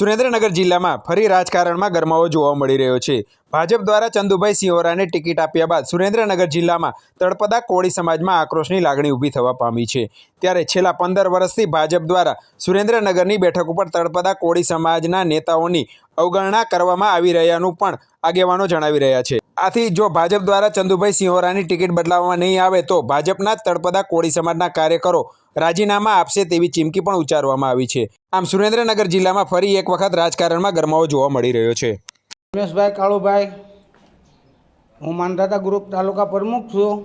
સુરેન્દ્રનગર જિલ્લામાં ફરી રાજકારણમાં ગરમાવો જોવા મળી રહ્યો છે. ભાજપ દ્વારા ચંદુભાઈ સિંહોરાને ટિકિટ આપ્યા બાદ સુરેન્દ્રનગર જિલ્લામાં તળપદા કોળી સમાજમાં આક્રોશની લાગણી ઊભી થવા પામી છે. ત્યારે છેલ્લા પંદર વર્ષથી ભાજપ દ્વારા સુરેન્દ્રનગરની બેઠક ઉપર તળપદા કોળી સમાજના નેતાઓની અવગણના કરવામાં આવી રહ્યાનું પણ આગેવાનો જણાવી રહ્યા છે. આથી જો ભાજપ દ્વારા ચંદુભાઈ સિંહોરાની ટિકિટ બદલાવવામાં નહીં આવે તો ભાજપના તળપદા કોળી સમાજના કાર્યકરો રાજીનામા આપશે તેવી ચીમકી પણ ઉચ્ચારવામાં આવી છે. આમ સુરેન્દ્રનગર જિલ્લામાં ફરી એક વખત રાજકારણમાં ગરમાવો જોવા મળી રહ્યો છે. રમેશભાઈ કાળુભાઈ, હું માનધાતા ગ્રુપ તાલુકા પ્રમુખ છું.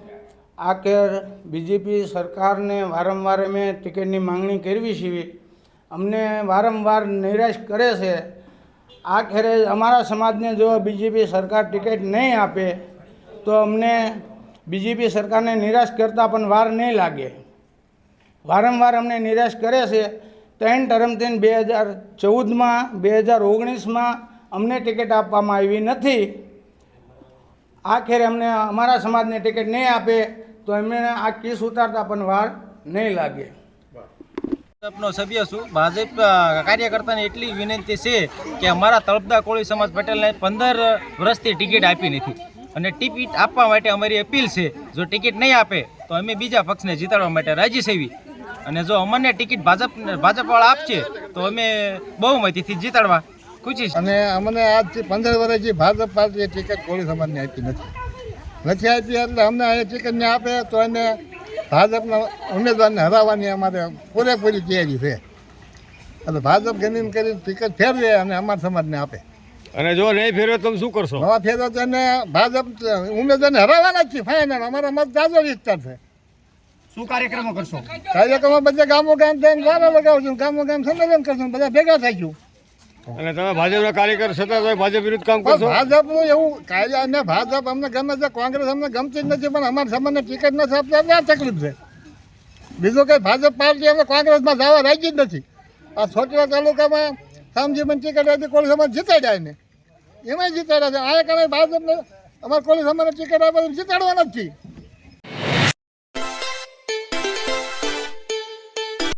આ કેર બીજેપી સરકારને વારંવાર અમે ટિકિટની માંગણી કરવી છીએ અમને વારંવાર નિરાશ કરે છે. આ ખેરે અમારા સમાજને જો બીજેપી સરકાર ટિકિટ નહીં આપે, તો અમને બીજેપી સરકારને નિરાશ કરતાં પણ વાર નહીં લાગે. વારંવાર અમને નિરાશ કરે છે. ત્રણ ટર્મથી બે હજાર ચૌદમાં, બે હજાર ઓગણીસમાં અમને ટિકિટ આપવામાં આવી નથી. આખરે અમને અમારા સમાજને ટિકિટ નહીં આપે, તો એમને આ કેસ ઉતારતા પણ વાર નહીં લાગે. ભાજપનો સભ્ય છું. ભાજપ કાર્યકર્તાને એટલી વિનંતી છે કે અમારા તળપદા કોળી સમાજ પટેલને પંદર વર્ષથી ટિકિટ આપી નથી. અને ટિકિટ આપવા માટે અમારી અપીલ છે, જો ટિકિટ નહીં આપે, તો અમે બીજા પક્ષને જીતાડવા માટે રાજી સેવી અને જો અમને ટિકિટ ભાજપ, ભાજપવાળા આપશે, તો અમે બહુમતીથી જીતાડવા ખુશી અને અમને આજથી પંદર વર્ષથી ભાજપ પાર્ટીએ ટિકિટ કોળી સમાજને આપી નથી. નથી આપી એટલે અમને અહીંયા ટિકિટ ને આપે તો એને ભાજપના ઉમેદવારને હરાવવાની અમારે પૂરેપૂરી તૈયારી છે. એટલે ભાજપ ગણીને કરીને ટિકિટ ફેરવે અને અમારા સમાજને આપે. અને જો નહીં ફેરવે તો તમે શું કરશો? નવા ફેરવે તો એને ભાજપ ઉમેદવારને હરાવવાના જ છે ફાઇનલ અમારા મત જાજો વિસ્તાર છે. શું કાર્યક્રમો કરશો? કાર્યક્રમો બધા ગામો ગામ થઈને ગાળા લગાવશું ગામો ગામ સંમેલન કરશું બધા ભેગા થઈશું અને તમે ભાજપના કાર્યકર છતાં તમે ભાજપ વિરુદ્ધ કામ કરશો? ભાજપનું એવું કાયદા અને ભાજપ અમને ગમે છે કોંગ્રેસ અમને ગમતી જ નથી પણ અમારા સમાજને ટિકિટ નથી આપતા એટલે આ તકલીફ છે? બીજું કંઈ ભાજપ પાર્ટી અમે કોંગ્રેસમાં જવા રાખી જ નથી. આ છોટરા તાલુકામાં શામજીબન ટિકિટ હતી કોળી સમાજ જીતાડ્યા ને એમાં જીતાડ્યા છે. આ કારણે ભાજપને અમારે કોળી સમાજને ટિકિટ આપે જીતાડવાના જ છીએ.